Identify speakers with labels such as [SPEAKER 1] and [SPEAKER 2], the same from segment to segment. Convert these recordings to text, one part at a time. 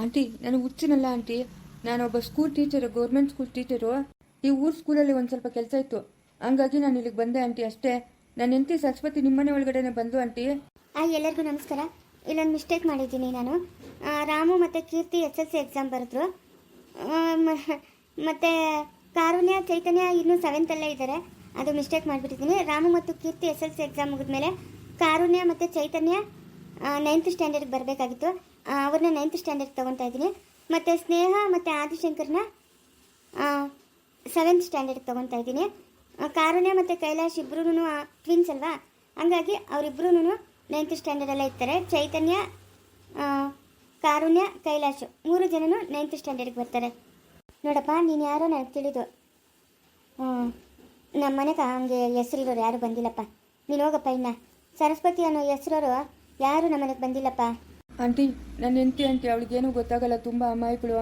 [SPEAKER 1] Aunty ನಾನು ಹುಚ್ಚಿನಲ್ಲ aunty ನಾನೊಬ್ಬ school teacher government school teacher ಈ ಊರು ಸ್ಕೂಲಲ್ಲಿ ಒಂದು ಸ್ವಲ್ಪ ಕೆಲಸ ಇತ್ತು. ಹಂಗಾಗಿ ನಾನು ಇಲ್ಲಿಗೆ ಬಂದೆ ಆಂಟಿ ಅಷ್ಟೇ. ನನ್ನ ಹೆಂಡತಿ ಸರಸ್ವತಿ ನಿಮ್ಮನೆ ಒಳಗಡೆನೆ ಬಂದು ಆಂಟಿ
[SPEAKER 2] ಆ, ಎಲ್ಲರಿಗೂ ನಮಸ್ಕಾರ. ಇಲ್ಲೊಂದು ಮಿಸ್ಟೇಕ್ ಮಾಡಿದ್ದೀನಿ ನಾನು. ರಾಮು ಮತ್ತು Keerthi S L C exam ಬರೆದ್ರು. ಮತ್ತು ಕಾರುಣ್ಯ, ಚೈತನ್ಯ ಇನ್ನೂ ಸೆವೆಂತಲ್ಲೇ ಇದ್ದಾರೆ ಅದು ಮಿಸ್ಟೇಕ್ ಮಾಡಿಬಿಟ್ಟಿದ್ದೀನಿ. ರಾಮು ಮತ್ತು Keerthi S L C exam ಮುಗಿದ್ಮೇಲೆ ಕಾರುಣ್ಯ ಮತ್ತು ಚೈತನ್ಯ ನೈನ್ತ್ ಸ್ಟ್ಯಾಂಡರ್ಡ್ಗೆ ಬರಬೇಕಾಗಿತ್ತು. ಅವ್ರನ್ನ ನೈನ್ತ್ ಸ್ಟ್ಯಾಂಡರ್ಡ್ ತೊಗೊತಾ ಇದ್ದೀನಿ. ಮತ್ತು ಸ್ನೇಹ ಮತ್ತು ಆದಿಶಂಕರ್ನ ಸೆವೆಂತ್ ಸ್ಟ್ಯಾಂಡರ್ಡ್ ತೊಗೊತಾ ಇದ್ದೀನಿ. ಕಾರುಣ್ಯ ಮತ್ತು ಕೈಲಾಶ್ ಇಬ್ಬರೂ ಟ್ವಿನ್ಸ್ ಅಲ್ವಾ? ಹಂಗಾಗಿ ಅವರಿಬ್ಬರೂ ನೈನ್ತ್ ಸ್ಟ್ಯಾಂಡರ್ಡಲ್ಲೇ ಇರ್ತಾರೆ. ಚೈತನ್ಯ ಕಾರುಣ್ಯ, ಕೈಲಾಶ್ ಮೂರು ಜನನು ನೈನ್ತ್ ಸ್ಟ್ಯಾಂಡರ್ಡ್ಗೆ ಬರ್ತಾರೆ. ನೋಡಪ್ಪ, ನೀನು ಯಾರೋ ನನಗೆ ತಿಳಿದು. ನಮ್ಮ ಮನೆಗೆ ಹಂಗೆ ಹೆಸರಿರೋರು ಯಾರು ಬಂದಿಲ್ಲಪ್ಪ. ನೀನು ಹೋಗಪ್ಪ ಇನ್ನ. ಸರಸ್ವತಿ ಅನ್ನೋ ಹೆಸರೋರು ಯಾರು ನಮ್ಮ ಮನೆಗೆ ಬಂದಿಲ್ಲಪ್ಪ?
[SPEAKER 1] ಆಂಟಿ ನನ್ನ ಹೆಂಡತಿ ಆಂಟಿ ಅವಳಿಗೇನು ಗೊತ್ತಾಗಲ್ಲ ತುಂಬ ಅಮಾಯಕಳು.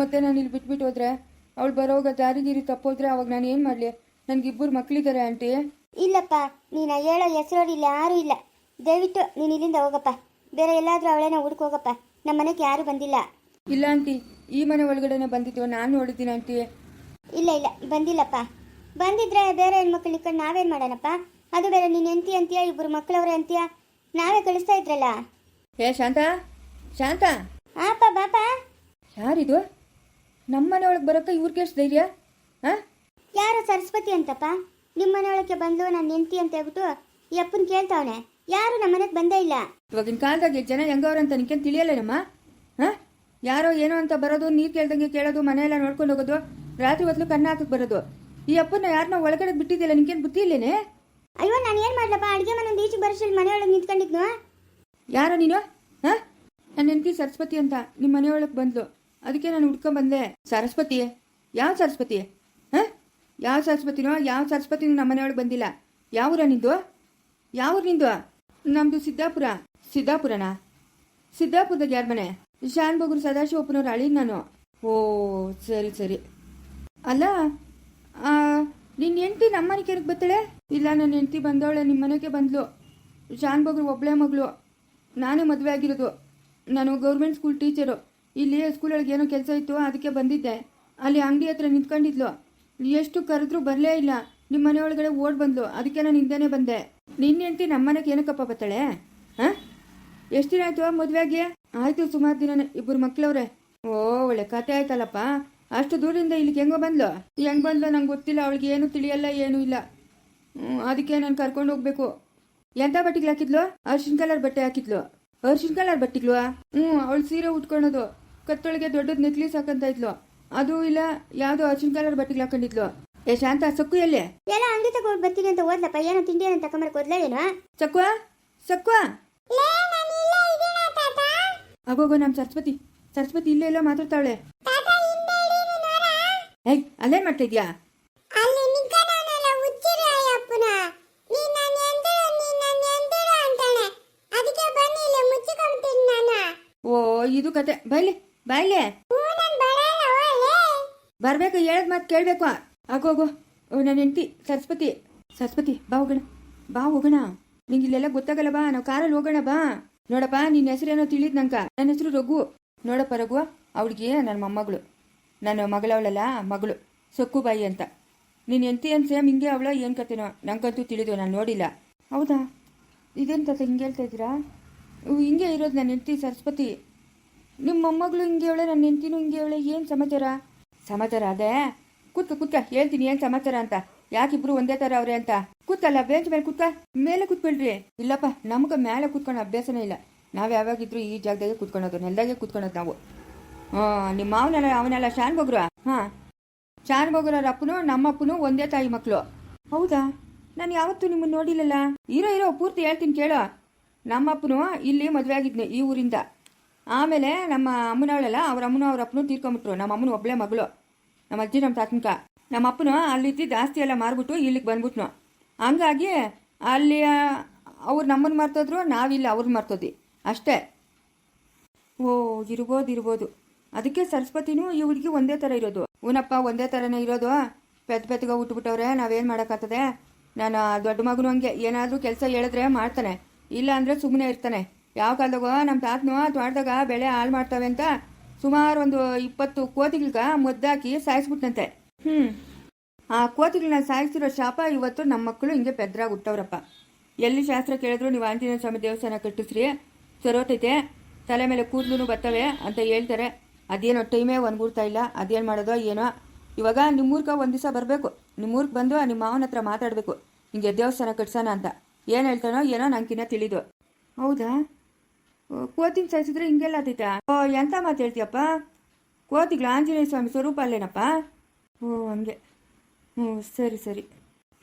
[SPEAKER 1] ಮತ್ತೆ ನಾನು ಇಲ್ಲಿ ಬಿಟ್ಬಿಟ್ಟು ಹೋದ್ರೆ? ಅವಳು ಬರೋವಾಗ ದಾರಿಗಿರಿ ತಪ್ಪೋದ್ರೆ ಅವಾಗ ನಾನು ಏನು ಮಾಡಲಿ? ನನಗಿಬ್ಬರು ಮಕ್ಕಳಿದ್ದಾರೆ ಆಂಟಿ.
[SPEAKER 2] ಇಲ್ಲಪ್ಪ ನೀನು ಹೇಳೋ ಹೆಸರೋರು ಇಲ್ಲ ಯಾರೂ ಇಲ್ಲ. ದಯವಿಟ್ಟು ನೀನು ಇಲ್ಲಿಂದ ಹೋಗಪ್ಪ. ಬೇರೆ ಎಲ್ಲಾದರೂ ಅವಳೇನ ಹುಡ್ಕೋಗಪ್ಪ ನಮ್ಮ ಮನೆಗೆ ಯಾರೂ ಬಂದಿಲ್ಲ.
[SPEAKER 1] ಇಲ್ಲ ಆಂಟಿ ಈ ಮನೆ ಒಳಗಡೆನೆ ಬಂದಿದ್ದು ನಾನು ನೋಡಿದ್ದೀನಿ ಆಂಟಿ.
[SPEAKER 2] ಇಲ್ಲ ಇಲ್ಲ ಬಂದಿಲ್ಲಪ್ಪ. ಬಂದಿದ್ರೆ ಬೇರೆ ಹೆಣ್ಮಕ್ಳು ನಿಕ್ಕೊಂಡು ನಾವೇನು ಮಾಡೋಣಪ್ಪ? ಅದು ಬೇರೆ ನೀನು ಎಂತಿ ಅಂತೀಯ ಇಬ್ಬರು ಮಕ್ಕಳವ್ರೆ ಅಂತೀಯ? ನಾವೇ ಕಳಿಸ್ತಾ ಇದ್ರಲ್ಲ?
[SPEAKER 1] ಏ ಶಾಂತ? ಶಾಂತ?
[SPEAKER 2] ಆಪ ಬಾಪ
[SPEAKER 1] ಯಾರಿದು? ನಮ್ಮ ಒಳಗೆ ಬರೋಕ್ಕೆ ಇವ್ರಿಗೆ ಎಷ್ಟು ಧೈರ್ಯ? ಹಾಂ
[SPEAKER 2] ಯಾರು ಸರಸ್ವತಿ ಅಂತಪ್ಪ? ನಿಮ್ಮ ಮನೆಯೊಳಗೆ ಬಂದು ನಾನು ಹೆಂಡತಿ ಅಂತ ಹೇಳ್ಬಿಟ್ಟು ಈ ಅಪ್ಪನ ಕೇಳ್ತಾವನೆ. ಯಾರು ನಮ್ಮ ಮನೆಗೆ ಬಂದೇ ಇಲ್ಲ.
[SPEAKER 1] ಇವಾಗಿನ ಕಾಲದಾಗೆ ಜನ ಹೆಂಗವ್ರಂತ ನಿನ್ಕೇನು ತಿಳಿಯಲ್ಲೇನಮ್ಮ? ಹಾಂ ಯಾರೋ ಏನೋ ಅಂತ ಬರೋದು ನೀರು ಕೇಳ್ದಂಗೆ ಕೇಳೋದು ಮನೆಯೆಲ್ಲ ನೋಡ್ಕೊಂಡು ಹೋಗೋದು ರಾತ್ರಿ ಹೊತ್ತು ಕಣ್ಣು ಹಾಕಕ್ಕೆ ಬರೋದು. ಈ ಅಪ್ಪನ ಯಾರನ್ನ ಒಳಗಡೆ ಬಿಟ್ಟಿದ್ದಿಲ್ಲ ನಿನ್ಕೇನು ಬುದ್ಧಿ ಇಲ್ಲೇನೆ?
[SPEAKER 2] ಅಯ್ಯೋ ನಾನು ಏನು ಮಾಡ್ಲಪ್ಪ? ಅಡುಗೆ ಮನೆ ಈಚೆ ಬರೋಷ್ಟು ಮನೆಯೊಳಗೆ ನಿಂತ್ಕೊಂಡಿದ್ನು?
[SPEAKER 1] ಯಾರೋ ನೀನು? ಹಾಂ? ನನ್ನ ಹೆಂಡತಿ ಸರಸ್ವತಿ ಅಂತ ನಿಮ್ಮ ಮನೆಯೊಳಗೆ ಬಂದ್ಲು. ಅದಕ್ಕೆ ನಾನು ಹುಡ್ಕೊಂಡ್ ಬಂದೆ ಸರಸ್ವತಿ? ಯಾವ ಸರಸ್ವತಿ? ಹಾಂ? ಯಾವ ಸರಸ್ವತಿನೋ ಯಾವ ಸರಸ್ವತಿನೂ ನಮ್ಮ ಮನೆಯೊಳಗೆ ಬಂದಿಲ್ಲ. ಯಾವ ಊರ ನಿಂದು? ಯಾವ ಊರು ನಿಂದು? ನಮ್ಮದು ಸಿದ್ದಾಪುರ. ಸಿದ್ದಾಪುರನಾ? ಸಿದ್ದಾಪುರದಾಗ ಯಾರ ಮನೆ? ಶಾನ್ ಬಗುರು ಸದಾಶಿವಪ್ಪನವ್ರ ಅಳಿ ನಾನು. ಓ, ಸರಿ ಸರಿ. ಅಲ್ಲ ನಿನ್ನ ಹೆಂಡತಿ ನಮ್ಮ ಮನೆಗೆ ಬತ್ತಳೆ ಬರ್ತಾಳೆ? ಇಲ್ಲ ನನ್ನ ಹೆಂಡತಿ ಬಂದವಳೆ ನಿಮ್ಮ ಮನೆಗೆ ಬಂದ್ಲು. ಶಾನ್ ಬಗ್ರು ಒಬ್ಬಳೇ ಮಗಳು. ನಾನೇ ಮದುವೆ ಆಗಿರೋದು. ನಾನು ಗೌರ್ಮೆಂಟ್ ಸ್ಕೂಲ್ ಟೀಚರು. ಇಲ್ಲಿ ಸ್ಕೂಲೊಳಗೆ ಏನೋ ಕೆಲಸ ಇತ್ತು, ಅದಕ್ಕೆ ಬಂದಿದ್ದೆ. ಅಲ್ಲಿ ಅಂಗಡಿ ಹತ್ರ ನಿಂತ್ಕೊಂಡಿದ್ಲು. ಎಷ್ಟು ಕರೆದ್ರೂ ಬರಲೇ ಇಲ್ಲ. ನಿಮ್ಮ ಮನೆ ಒಳಗಡೆ ಓಡ್ ಬಂದ್ಲು. ಅದಕ್ಕೆ ನಾನು ಹಿಂದೆನೇ ಬಂದೆ. ನಿನ್ನ ಹೆಂಡತಿ ನಮ್ಮ ಮನೆಗೆ ಏನಕ್ಕಪ್ಪ ಬರ್ತಾಳೆ ಹಾಂ? ಎಷ್ಟು ದಿನ ಆಯ್ತು ಮದುವೆಗೆ ಆಯ್ತು, ಸುಮಾರು ದಿನ ಇಬ್ಬರು ಮಕ್ಕಳವ್ರೆ ಓ, ಒಳ್ಳೆ ಕತೆ ಆಯ್ತಲ್ಲಪ್ಪ. ಅಷ್ಟು ದೂರದಿಂದ ಇಲ್ಲಿಗೆ ಹೆಂಗೋ ಬಂದ್ಲು? ಹೆಂಗ್ ಬಂದ್ಲು ನಂಗೆ ಗೊತ್ತಿಲ್ಲ. ಅವಳಿಗೆ ಏನು ತಿಳಿಯಲ್ಲ, ಏನೂ ಇಲ್ಲ. ಅದಕ್ಕೆ ನಾನು ಕರ್ಕೊಂಡು ಹೋಗ್ಬೇಕು. ಎಂತ ಬಟ್ಟೆಗಳು ಹಾಕಿದ್ಲು? ಅರ್ಶಿನ್ ಕಲರ್ ಬಟ್ಟೆ ಹಾಕಿದ್ಲು. ಅರ್ಶಿನ್ ಕಲರ್ ಬಟ್ಟೆಗಳು? ಹ್ಞೂ ಅವಳು ಸೀರೆ ಉಟ್ಕೊಳೋದು. ಕತ್ತೊಳಗೆ ದೊಡ್ಡದು ನೆಕ್ಲೇಸ್ ಹಾಕಂತ ಇದ್ಲು. ಅದು ಇಲ್ಲ ಯಾವ್ದು ಅರ್ಶಿನ್ ಕಲರ್ ಬಟ್ಟೆಗಳು ಹಾಕೊಂಡಿದ್ಲು. ಏ ಶಾಂತ ಸಕ್ಕು ಎಲ್ಲಿ?
[SPEAKER 2] ಎಲ್ಲ ಅಂಗಡಿ ತಗೊಂಡು ಬರ್ತೀನಿ ಅಂತ ಓದ್ಲಪ್ಪ. ಏನೋ ತಿಂಡಿ ಏನೋ ತಗೊಂಬರಕ್ಕೆ ಕೊದ್ಲ ಏನು
[SPEAKER 1] ಸಕ್ವ ಸಕ್ವ ಅಗೋಗೋ ನಮ್ಮ ಸರಸ್ವತಿ. ಸರಸ್ವತಿ ಇಲ್ಲೇ ಎಲ್ಲೋ ಮಾತಾಡ್ತಾವಳೆ. ಏಯ್ ಅಲ್ಲೇನ್ ಮಾಡ್ತಾ ಇದ್ಯಾ? ಇದು ಕತೆ. ಬೈಲಿ
[SPEAKER 2] ಬೈಲಿ.
[SPEAKER 1] ಬರ್ಬೇಕು, ಹೇಳದ್ ಮಾತು ಕೇಳ್ಬೇಕು. ಆಗೋಗೋ ನನ್ನ ಹೆಂಡತಿ, ಸರಸ್ವತಿ. ಸರಸ್ವತಿ, ಬಾ ಹೋಗೋಣ. ಬಾ ಹೋಗೋಣ. ನಿಂಗೆ ಇಲ್ಲೆಲ್ಲ ಗೊತ್ತಾಗಲ್ಲ, ಬಾ. ನಾವು ಕಾರಲ್ಲಿ ಹೋಗೋಣ, ಬಾ. ನೋಡಪ್ಪ ನಿನ್ನ ಹೆಸರೇನೋ ತಿಳಿದ್ ನಂಕ ನನ್ನ ಹೆಸರು ರಘು. ನೋಡಪ್ಪ, ರಘು, ಅವಳಿಗೆ ನನ್ನ ಮೊಮ್ಮಗಳು. ನನ್ನ ಮಗಳವಳಲ್ಲ ಮಗಳು. ಸೊಕ್ಕುಬಾಯಿ ಅಂತ. ನೀನು ಹೆಂಡತಿ ಅಂತ ಸೇಮ್ ಹಿಂಗೆ ಅವಳ, ಏನು ಕತೆನೋ? ನಂಗಂತೂ ತಿಳಿದು, ನಾನು ನೋಡಿಲ್ಲ. ಹೌದಾ? ಇದೇನು ಕತೆ ಹಿಂಗೆ ಹೇಳ್ತಾ ಇದ್ದೀರಾ? ಹಿಂಗೆ ಇರೋದು ನನ್ನ ಹೆಂಡತಿ ಸರಸ್ವತಿ. ನಿಮ್ಮ ಮೊಮ್ಮಗಳು ಹಿಂಗೆ ಹೇಳೆ, ನನ್ನ ಹೆಂಡತಿನೂ ಹಿಂಗೆ ಹೇಳೆ, ಏನು ಸಮಾಚಾರ? ಸಮಾಚಾರ ಅದೇ. ಕೂತ್ಕ ಕೂತ್ಕ, ಹೇಳ್ತೀನಿ, ಏನು ಸಮಾಚಾರ ಅಂತ. ಯಾಕಿಬ್ರು ಒಂದೇ ಥರ ಅವ್ರೆ ಅಂತ? ಕೂತಲ್ಲ, ಬೇಂಚ್ ಮೇಲೆ ಕೂತ್ಕ. ಮೇಲೆ ಕೂತ್ಕೊಳ್ರಿ. ಇಲ್ಲಪ್ಪ, ನಮ್ಗೆ ಮೇಲೆ ಕೂತ್ಕೊಳ್ಳೋ ಅಭ್ಯಾಸನೇ ಇಲ್ಲ. ನಾವು ಯಾವಾಗಿದ್ರು ಈ ಜಾಗದಾಗೆ ಕೂತ್ಕೊಳೋದು, ನೆಲದಾಗೆ ಕೂತ್ಕೊಳೋದು ನಾವು. ಹಾಂ, ನಿಮ್ಮ ಮಾವನೆಲ್ಲ, ಅವನೆಲ್ಲ, ಶಾನ್ ಬಗ್ರು ಹಾಂ. ಶಾನ್ ಬಗ್ರವ್ರ ಅಪ್ಪನು, ನಮ್ಮ ಅಪ್ಪನು ಒಂದೇ ತಾಯಿ ಮಕ್ಕಳು ಹೌದಾ? ನಾನು ಯಾವತ್ತೂ ನಿಮ್ಮನ್ನು ನೋಡಿಲ್ಲಲ್ಲ. ಇರೋ ಇರೋ, ಪೂರ್ತಿ ಹೇಳ್ತೀನಿ ಕೇಳೋ. ನಮ್ಮ ಅಪ್ಪನು ಇಲ್ಲಿ ಮದುವೆ ಆಗಿದ್ನು ಈ ಊರಿಂದ. ಆಮೇಲೆ ನಮ್ಮ ಅಮ್ಮನವಳೆಲ್ಲ ಅವ್ರ ಅಮ್ಮನ ಅವ್ರ ಅಪ್ಪನು ತೀರ್ಕೊಂಬಿಟ್ರು. ನಮ್ಮ ಅಮ್ಮನ ಒಬ್ಬಳೇ ಮಗಳು. ನಮ್ಮ ಅಜ್ಜಿ, ನಮ್ಮ ತಾತನ್ಕ. ನಮ್ಮ ಅಪ್ಪನು ಅಲ್ಲಿದ್ದು ಜಾಸ್ತಿ ಎಲ್ಲ ಮಾರ್ಬಿಟ್ಟು ಇಲ್ಲಿಗೆ ಬಂದ್ಬಿಟ್ನು. ಹಂಗಾಗಿ ಅಲ್ಲಿ ಅವ್ರು ನಮ್ಮನ್ನು ಮರ್ತೋದ್ರು, ನಾವಿಲ್ಲ ಅವ್ರನ್ನ ಮರ್ತೋದ್ವಿ. ಅಷ್ಟೇ. ಓ, ಇರ್ಬೋದು ಇರ್ಬೋದು. ಅದಕ್ಕೆ ಸರಸ್ವತಿನೂ ಈ ಹುಡುಗಿ ಒಂದೇ ಥರ ಇರೋದು. ಊನಪ್ಪ ಒಂದೇ ಥರನೇ ಇರೋದು. ಪೆತ್ ಪೆತ್ಗೆ ಉಟ್ಬಿಟ್ಟವ್ರೆ ನಾವೇನು ಮಾಡೋಕ್ಕಾಗ್ತದೆ? ನಾನು ದೊಡ್ಡ ಮಗನೂ ಹಂಗೆ. ಏನಾದರೂ ಕೆಲಸ ಹೇಳಿದ್ರೆ ಮಾಡ್ತಾನೆ. ಇಲ್ಲ ಅಂದರೆ ಸುಮ್ಮನೆ ಇರ್ತಾನೆ. ಯಾವ ಕಾಲದಾಗೋ ನಮ್ಮ ತಾತನು ತೋಟದಾಗ ಬೆಳೆ ಹಾಳು ಮಾಡ್ತವೆ ಅಂತ ಸುಮಾರು ಒಂದು ಇಪ್ಪತ್ತು ಕೋತಿಗಳ್ಗ ಮುದ್ದಾಕಿ ಸಾಯಿಸ್ಬಿಟ್ನಂತೆ. ಹ್ಞೂ ಆ ಕೋತಿಗಳನ್ನ ಸಾಯಿಸಿರೋ ಶಾಪ ಇವತ್ತು ನಮ್ಮ ಮಕ್ಕಳು ಹಿಂಗೆ ಪೆದ್ರಾಗಿ ಹುಟ್ಟವ್ರಪ್ಪ ಎಲ್ಲಿ ಶಾಸ್ತ್ರ ಕೇಳಿದ್ರು ನೀವು ಆಂಜನೇಯ ಸ್ವಾಮಿ ದೇವಸ್ಥಾನ ಕಟ್ಟಿಸ್ರಿ ಸರೋತೈತೆ ತಲೆ ಮೇಲೆ ಕೂದಲು ಬರ್ತವೆ ಅಂತ ಹೇಳ್ತಾರೆ. ಅದೇನೋ ಟೈಮೇ ಒಂದ್ಗೂಡ್ತಾ ಇಲ್ಲ ಅದೇನು ಮಾಡೋದೋ ಏನೋ. ಇವಾಗ ನಿಮ್ಮೂರ್ಗೆ ಒಂದು ದಿವಸ ಬರಬೇಕು. ನಿಮ್ಮೂರ್ಗೆ ಬಂದು ನಿಮ್ಮ ಮಾವನ ಹತ್ರ ಮಾತಾಡಬೇಕು. ಹಿಂಗೆ ದೇವಸ್ಥಾನ ಕಟ್ಸೋಣ ಅಂತ. ಏನು ಹೇಳ್ತಾನೋ ಏನೋ ನಂಗೆ ತಿಳಿದು. ಹೌದಾ? ಕೋತಿನ ಸಾಯಿಸಿದ್ರೆ ಹಿಂಗೆಲ್ಲ ಆತೈತಾ. ಓ, ಎಂತ ಮಾತು ಹೇಳ್ತೀಯಪ್ಪ? ಕೋತಿಗಳು ಆಂಜನೇಯ ಸ್ವಾಮಿ ಸ್ವರೂಪ ಅಲ್ಲೇನಪ್ಪ ಓ, ಹಂಗೆ. ಹ್ಞೂ, ಸರಿ ಸರಿ.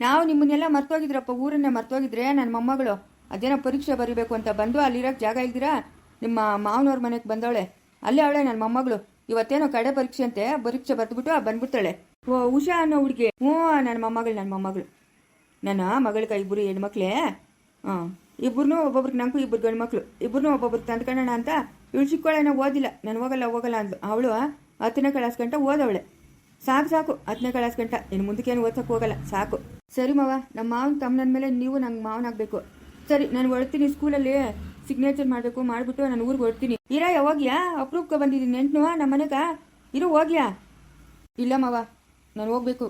[SPEAKER 1] ನಾವು ನಿಮ್ಮನ್ನೆಲ್ಲ ಮರ್ತೋಗಿದ್ರಪ್ಪ, ಊರನ್ನೇ ಮರ್ತೋಗಿದ್ರೆ ನನ್ನ ಮೊಮ್ಮಗಳು. ಅದೇನೋ ಪರೀಕ್ಷೆ ಬರೀಬೇಕು ಅಂತ ಬಂದು ಅಲ್ಲಿರೋಕ್ಕೆ ಜಾಗ ಇಲ್ದಿರಾ? ನಿಮ್ಮ ಮಾವನವ್ರ ಮನೆಗೆ ಬಂದವಳೆ. ಅಲ್ಲೇ ಅವಳೆ ನನ್ನ ಮೊಮ್ಮಗಳು. ಇವತ್ತೇನೋ ಕಡೆ ಪರೀಕ್ಷೆ ಅಂತೆ, ಪರೀಕ್ಷೆ ಬರೆದ್ಬಿಟ್ಟು ಬಂದ್ಬಿಡ್ತಾಳೆ. ಓ, ಉಷಾ ಅನ್ನೋ ಹುಡುಗಿ. ಹ್ಞೂ ನನ್ನ ಮೊಮ್ಮಗಳು ನನ್ನ ಮೊಮ್ಮಗಳು. ನನ್ನ ಮಗಳಿಗೆ ಇಬ್ಬರು ಹೆಣ್ಮಕ್ಳೇ. ಹಾಂ ಇಬ್ಬರನ್ನೂ ಒಬ್ಬೊಬ್ರಿಗೆ ನಂಗೂ ಇಬ್ಬರು ಗಂಡು ಮಕ್ಕಳು ಇಬ್ಬರನ್ನೂ ಒಬ್ಬೊಬ್ರಿಗೆ ತಂದ್ಕೊಳ್ಳೋಣ ಅಂತ ಚಿಕ್ಕವಳೇನೋ ಓದಿಲ್ಲ. ನಾನು ಹೋಗಲ್ಲ ಹೋಗಲ್ಲ ಅಂದ್ಲು. ಅವಳು ಹತ್ತನೇ ಕ್ಲಾಸ್ ಗಂಟ ಓದವಳೆ. ಸಾಕು ಸಾಕು. ಹತ್ತನೇ ಕ್ಲಾಸ್ ಗಂಟ. ಇನ್ನು ಮುಂದಕ್ಕೇನು ಓದಕ್ಕೆ ಹೋಗಲ್ಲ. ಸಾಕು. ಸರಿ ಮಾವ, ನಮ್ಮ ಮಾವನ ತಮ್ಮನ ಮೇಲೆ ನೀವು ನಂಗೆ ಮಾವನಾಗಬೇಕು ಸರಿ, ನಾನು ಹೊಡ್ತೀನಿ ಸ್ಕೂಲಲ್ಲಿ. ಸಿಗ್ನೇಚರ್ ಮಾಡಬೇಕು, ಮಾಡಿಬಿಟ್ಟು ನಾನು ಊರಿಗೆ ಹೊಡ್ತೀನಿ ಇರ ಹೋಗ್ಯಾ ಅಪ್ರೂಪ್ಗೆ ಬಂದಿದ್ದೀನಿ. ನೆಂಟ್ನೂ, ನಮ್ಮ ಮನೆಗ? ಇರೋ, ಹೋಗ್ಯಾ? ಇಲ್ಲ ಮಾವ, ನಾನು ಹೋಗ್ಬೇಕು.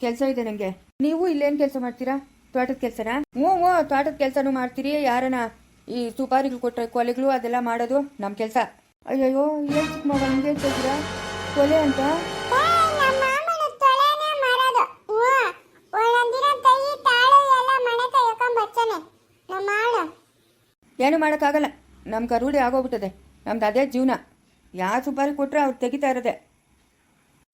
[SPEAKER 1] ಕೆಲಸ ಇದೆ ನನಗೆ ನೀವು ಇಲ್ಲೇನು ಕೆಲಸ ಮಾಡ್ತೀರಾ? ತೋಟದ ಕೆಲಸನಾ? ಹ್ಞೂ ಹ್ಞೂ ತೋಟದ ಕೆಲಸನೂ ಮಾಡ್ತೀರಿ. ಯಾರನ ಈ ಸುಪಾರಿಗಳು ಕೊಟ್ಟರೆ ಕೊಲೆಗಳು ಅದೆಲ್ಲ ಮಾಡೋದು ನಮ್ಮ ಕೆಲಸ. ಅಯ್ಯಯ್ಯೋ ಏನು ಚಿಕ್ಕ ಮಗ ಹಿಂಗೆ ಹೇಳ್ತಿದ್ದೀರಾ ಕೊಲೆ ಅಂತ? ಏನು ಮಾಡೋಕ್ಕಾಗಲ್ಲ. ನಮ್ಗೆ ರೂಢಿ ಆಗೋಗ್ಬಿಟ್ಟದೆ. ನಮ್ದು ಅದೇ ಜೀವನ. ಯಾವ ಸುಪಾರಿ ಕೊಟ್ಟರೆ ಅವ್ರು ತೆಗಿತಾ ಇರೋದೆ.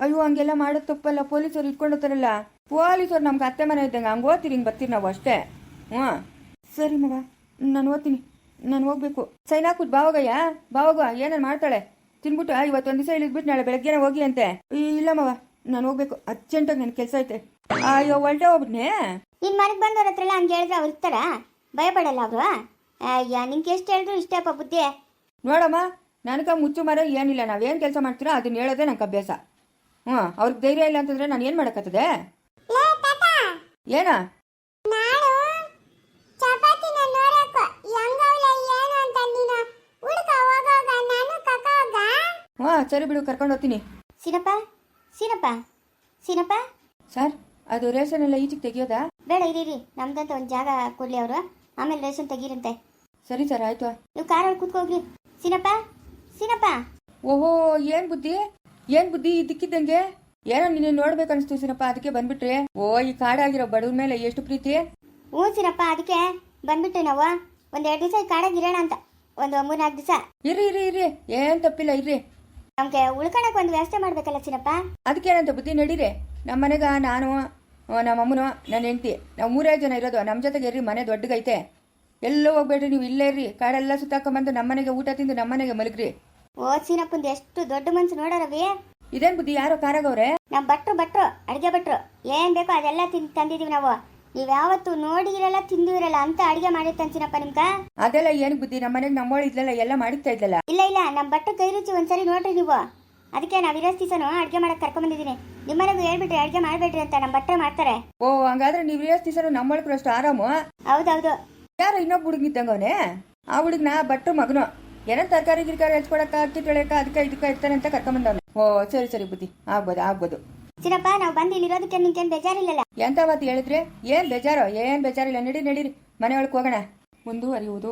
[SPEAKER 1] ಅಯ್ಯೋ ಹಂಗೆಲ್ಲ ಮಾಡೋದು ತಪ್ಪಲ್ಲ ಪೊಲೀಸರು ಇಟ್ಕೊಂಡು ಹೋಗ್ತಾರಲ್ಲ ಪೊಲೀಸರು ನಮ್ಗೆ ಅತ್ತೆ ಮನೆ ಇದ್ದಂಗೆ ಹಂಗೆ ಓದ್ತೀರಿ ಹಿಂಗೆ ಬರ್ತೀರಿ ನಾವು ಅಷ್ಟೇ. ಹ್ಞೂ. ಸರಿ ಮಗ ನಾನು ಓದ್ತೀನಿ ನಾನು ಹೋಗ್ಬೇಕು. ಸೈನ್ ಹಾಕ್ಬಿಟ್ಟು ಬಾವಾಗಯ್ಯ? ಬಾವಾಗ ಏನಾರು ಮಾಡ್ತಾಳೆ? ತಿನ್ಬಿಟ್ಟು ಇವತ್ತು ಒಂದು ದಿವಸ ಇಳಿದ್ಬಿಟ್ಟು ನಾಳೆ ಬೆಳಗ್ಗೆನೆ ಹೋಗಿ ಅಂತೆ. ಇಲ್ಲ ಮವ ನಾನು ಹೋಗ್ಬೇಕು. ಅರ್ಜೆಂಟಾಗಿ ನನ್ನ ಕೆಲಸ ಐತೆ. ಅಯ್ಯೋ ಒಳ್ಳೆ ಹೋಗ್ಬಿಟ್ನೆ?
[SPEAKER 2] ನಿನ್ ಮನೆಗೆ ಬಂದವ್ರ ಹತ್ರ ಎಲ್ಲ ಹಂಗೆ ಹೇಳಿದ್ರೆ ಅವ್ರು ಇರ್ತಾರ? ಭಯ ಪಡಲ್ಲ ಅವರು? ಅಯ್ಯ ನಿಂಗೆ ಎಷ್ಟು ಹೇಳಿದ್ರು ಇಷ್ಟಪ್ಪ ಬುದ್ಧಿ.
[SPEAKER 1] ನೋಡಮ್ಮ ನನಗೆ ಮುಚ್ಚು ಮರ ಏನಿಲ್ಲ. ನಾವೇನು ಕೆಲಸ ಮಾಡ್ತೀರೋ ಅದನ್ನ ಹೇಳೋದೇ ನಂಗೆ ಅಭ್ಯಾಸ. ಹ್ಞೂ ಅವ್ರಿಗೆ ಧೈರ್ಯ ಇಲ್ಲ ಅಂತಂದ್ರೆ ನಾನು ಏನು ಮಾಡೋಕ್ಕತ್ತದೆ ಏನ? ಸರಿ ಬಿಡು ಕರ್ಕೊಂಡು ಹೋಗ್ತೀನಿ.
[SPEAKER 2] ಸೀನಪ್ಪ ಸೀನಪ್ಪ ಸೀನಪ್ಪ.
[SPEAKER 1] ಸರ್ ಅದು ರೇಷನ್ ಎಲ್ಲ ಈಚೆಗೆ ತೆಗಿಯೋದಾ?
[SPEAKER 2] ಬೇಡ ಇರೀರಿ ನಮ್ದಂತ ಒಂದು ಜಾಗ ಕೊಡ್ಲಿ ಅವರು. ಆಮೇಲೆ ರೇಷನ್ ತೆಗೀರಂತೆ.
[SPEAKER 1] ಸರಿ ಸರ್ ಆಯ್ತು.
[SPEAKER 2] ನೀವು ಕಾರಲ್ಲಿ ಕೂತ್ಕೋಗ್ರಿ. ಸೀನಪ್ಪ ಸೀನಪ್ಪ.
[SPEAKER 1] ಓಹೋ ಏನು ಬುದ್ಧಿ? ಏನು ಬುದ್ಧಿ ಇದಕ್ಕಿದ್ದಂಗೆ ಏನೋ ನಿನ್ನ ನೋಡ್ಬೇಕನ್ಸ್ತು ಸಿನಪ್ಪ ಅದಕ್ಕೆ ಬಂದ್ಬಿಟ್ರೆ. ಓ ಈ ಕಾಡಾಗಿರೋ ಬಡವ್ರ ಮೇಲೆ ಎಷ್ಟು ಪ್ರೀತಿ?
[SPEAKER 2] ಹ್ಞೂ ಸಿನಪ್ಪ ಅದಕ್ಕೆ ಬಂದ್ಬಿಟ್ಟೆ ನಾವ. ಒಂದ್ ಎರಡು ದಿವಸ ಈ ಕಾಡಾಗಿರೋಣ ಅಂತ. ಒಂದು ಮೂರ್ನಾಲ್ಕು ದಿವಸ.
[SPEAKER 1] ಇರಿ ಇರಿ ಇರಿ ಏನ್ ತಪ್ಪಿಲ್ಲ ಇರ್ರಿ.
[SPEAKER 2] ನಮ್ಗೆ ಉಳ್ಕೊಳಕ್ ಒಂದು ವ್ಯವಸ್ಥೆ ಮಾಡ್ಬೇಕಲ್ಲ ಸಿನಪ್ಪ.
[SPEAKER 1] ಅದಕ್ಕೇನಂತ ಬುದ್ಧಿ ನಡೀರಿ. ನಮ್ಮ ಮನೆಗ ನಾನು ನಮ್ಮ ಅಮ್ಮನು ನನ್ನ ಹೆಂಡತಿ ನಾವು ಮೂರೇ ಜನ ಇರೋದು. ನಮ್ಮ ಜೊತೆಗೆ ಇರ್ರಿ ಮನೆ ದೊಡ್ಡಗೈತೆ. ಎಲ್ಲೋ ಹೋಗ್ಬೇಡ್ರಿ ನೀವು ಇಲ್ಲೇ ಇರ್ರಿ. ಕಾಡೆಲ್ಲ ಸುತ್ತಾಕೊಂಬಂದು ನಮ್ಮನೆಗೆ ಊಟ ತಿಂದು ನಮ್ಮನೆಗೆ ಮಲಗ್ರಿ.
[SPEAKER 2] ಓ ಸೀನಪ್ಪಂದು ಎಷ್ಟು ದೊಡ್ಡ ಮನ್ಸು ನೋಡರವಿ
[SPEAKER 1] ಇದೇನ್ ಬುದ್ಧಿ ಯಾರೋ ಕಾರಾಗವ್ರೆ?
[SPEAKER 2] ನಮ್ ಭಟ್ರು ಭಟ್ರು ಅಡುಗೆ ಭಟ್ರು ಏನ್ ಬೇಕೋ ಅದೆಲ್ಲ ತಿನ್ ತಂದಿದೀವಿ ನಾವು. ನೀವ್ ಯಾವತ್ತು ನೋಡಿರಲ್ಲ ತಿಂದಿರಲ್ಲ ಅಂತ ಅಡಿಗೆ ಮಾಡಿರ್ತಾನೆ ಸೀನಪ್ಪ ನಿಮ್ಗ?
[SPEAKER 1] ಅದೆಲ್ಲ ಏನ್ ಬುದ್ಧಿ? ನಮ್ಮ ಮನೆಗೆ ಇದ್ಲಲ್ಲ ಎಲ್ಲ ಮಾಡಿಕ್ತಾ ಇದ್ಲಲ್ಲ?
[SPEAKER 2] ಇಲ್ಲ ಇಲ್ಲ ನಮ್ಮ ಭಟ್ರು ಕೈ ರುಚಿ ಒಂದ್ಸರಿ ನೋಡ್ರಿ ನೀವು. ಅದಕ್ಕೆ ನಾವು ಇರೋ ಮಾಡಕ್ ಕರ್ಕೊಂಡ್ ನಿಮ್ಮ ನಿಮ್ಮನೆಗೂ ಹೇಳ್ಬಿಟ್ರಿ ಅಡುಗೆ ಮಾಡ್ಬೇಡ್ರಿ ಅಂತ ನಮ್ ಭಟ್ರೆ ಮಾಡ್ತಾರೆ.
[SPEAKER 1] ಓ ಹಂಗಾದ್ರೆ ನೀವು ಇರೋ ದಿವಸ ನಮ್ಮೊಳಗ್ರು ಅಷ್ಟು ಆರಾಮು?
[SPEAKER 2] ಹೌದೌದು.
[SPEAKER 1] ಯಾರು ಇನ್ನೊಬ್ಬ ಹುಡುಗ ಇದ್ದಂಗವನೆ? ಆ ಹುಡುಗನ ಭಟ್ರು ಮಗನು. ಏನೋ ತರಕಾರಿ ಗಿರ್ಕಾರಿ ಹಚ್ಕೊಡಕ್ಕ ಅಕ್ಕಿ ತೊಳೆಯಕ್ಕ ಅದಕ್ಕೆ ಇದಕ್ಕೆ ಇರ್ತಾನೆ ಅಂತ ಕರ್ಕೊಂಬಂದವನೆ ಓ ಸರಿ ಸರಿ ಬುದ್ಧಿ. ಆಗ್ಬೋದು ಆಗ್ಬೋದು.
[SPEAKER 2] ಚಿನ್ನಪ್ಪ ನಾವು ಬಂದು ಇಲ್ಲಿರೋದಕ್ಕೆ ನಿಂಕೇನು ಬೇಜಾರಿಲ್ಲಲ್ಲ?
[SPEAKER 1] ಎಂತ ಮಾತು ಹೇಳಿದ್ರೆ? ಏನ್ ಬೇಜಾರೋ? ಏನ್ ಬೇಜಾರಿಲ್ಲ? ನಡಿ ನಡೀರಿ. ಮನೆಯೊಳಗೆ ಹೋಗೋಣ. ಮುಂದುವರಿಯುವುದು.